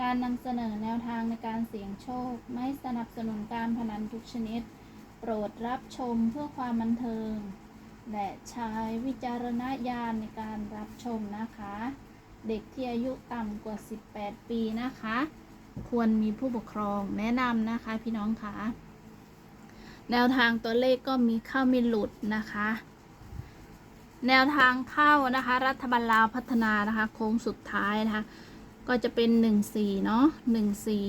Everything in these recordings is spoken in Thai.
การนำเสนอแนวทางในการเสี่ยงโชค ไม่สนับสนุนการพนันทุกชนิด โปรดรับชมเพื่อความบันเทิง และใช้วิจารณญาณในการรับชมนะคะ เด็กที่อายุต่ำกว่า 18 ปีนะคะ ควรมีผู้ปกครองแนะนำนะคะพี่น้องคะแนวทางตัวเลขก็มีเข้ามีหลุดนะคะ แนวทางเข้านะคะ รัฐบาลลาวพัฒนานะคะ โค้งสุดท้ายนะคะ ก็จะเป็นหนึ่งสี่เนาะหนึ่งสี่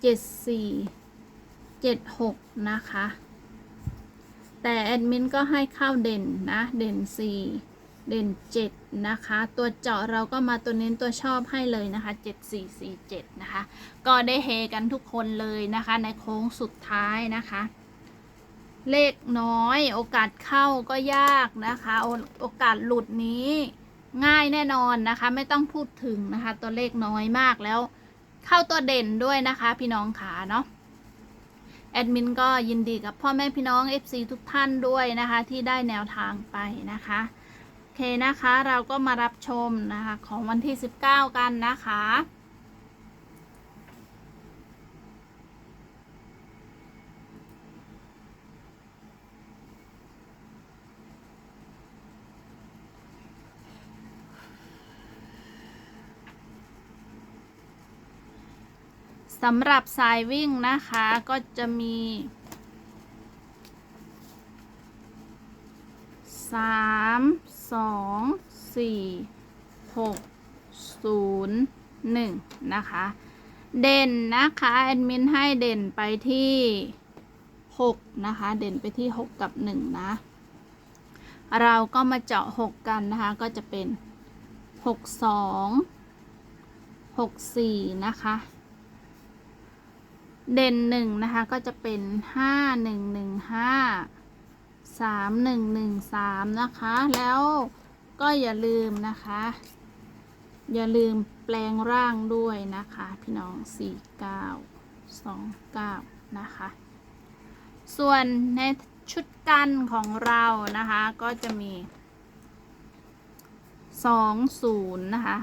เจ็ดสี่เจ็ดหกนะคะ แต่แอดมินก็ให้เข้าเด่นนะ เด่นสี่เด่นเจ็ดนะคะ ตัวเจาะเราก็มาตัวเน้นตัวชอบให้เลยนะคะเจ็ดสี่สี่เจ็ดนะคะ ก็ได้เฮกันทุกคนเลยนะคะ ในโค้งสุดท้ายนะคะเลขน้อยโอกาสเข้าก็ยากนะคะ โอโอกาสหลุดนี้ ง่ายแน่นอนนะคะ ไม่ต้องพูดถึงนะคะ ตัวเลขน้อยมากแล้ว เข้าตัวเด่นด้วยนะคะ พี่น้องขาเนาะแอดมินก็ยินดีกับพ่อแม่พี่น้อง FC ทุกท่านด้วยนะคะ ที่ได้แนวทางไปนะคะโอเคนะคะเราก็มารับชมนะคะของวันที่ 19 กันนะคะ สำหรับสายวิ่งนะคะก็จะมีสามสองสี่หกศูนย์หนึ่งนะคะ เด่นนะคะแอดมินให้เด่นไปที่หกนะคะ เด่นไปที่หกกับหนึ่งนะ เราก็มาเจาะหกกันนะคะ ก็จะเป็นหกสองหกสี่นะคะ เด่นหนึ่งนะคะก็จะเป็นห้าหนึ่งหนึ่งห้าสามหนึ่งหนึ่งสามนะคะ แล้วก็อย่าลืมนะคะ อย่าลืมแปลงร่างด้วยนะคะ พี่น้องสี่เก้าสองเก้านะคะ ส่วนในชุดกันของเรานะคะก็จะมีสองศูนย์นะคะ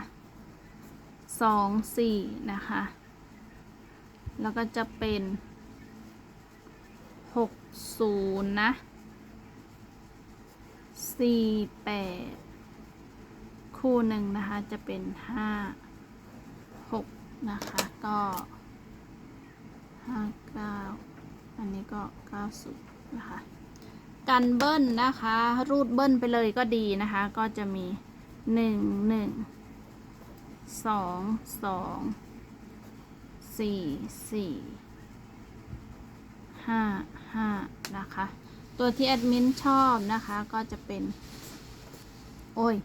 สองสี่นะคะ แล้วก็จะเป็นหกศูนย์นะสี่แปดคู่หนึ่งนะคะ จะเป็นห้าหกนะคะ ก็ห้าเก้าอันนี้ก็เก้าศูนย์นะคะกันเบิ้ลนะคะ รูดเบิ้ลไปเลยก็ดีนะคะ ก็จะมีหนึ่งหนึ่งสองสอง สี่สี่ห้าห้านะคะ ตัวที่แอดมินชอบนะคะก็จะเป็น โอ้ย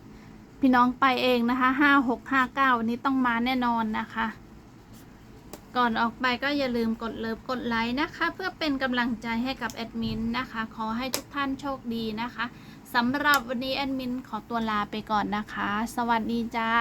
พี่น้องไปเองนะคะห้าหกห้าเก้าวันนี้ต้องมาแน่นอนนะคะก่อนออกไปก็อย่าลืมกดเลิฟกดไลค์นะคะ เพื่อเป็นกำลังใจให้กับแอดมินนะคะ ขอให้ทุกท่านโชคดีนะคะสำหรับวันนี้แอดมินขอตัวลาไปก่อนนะคะ สวัสดีจ้า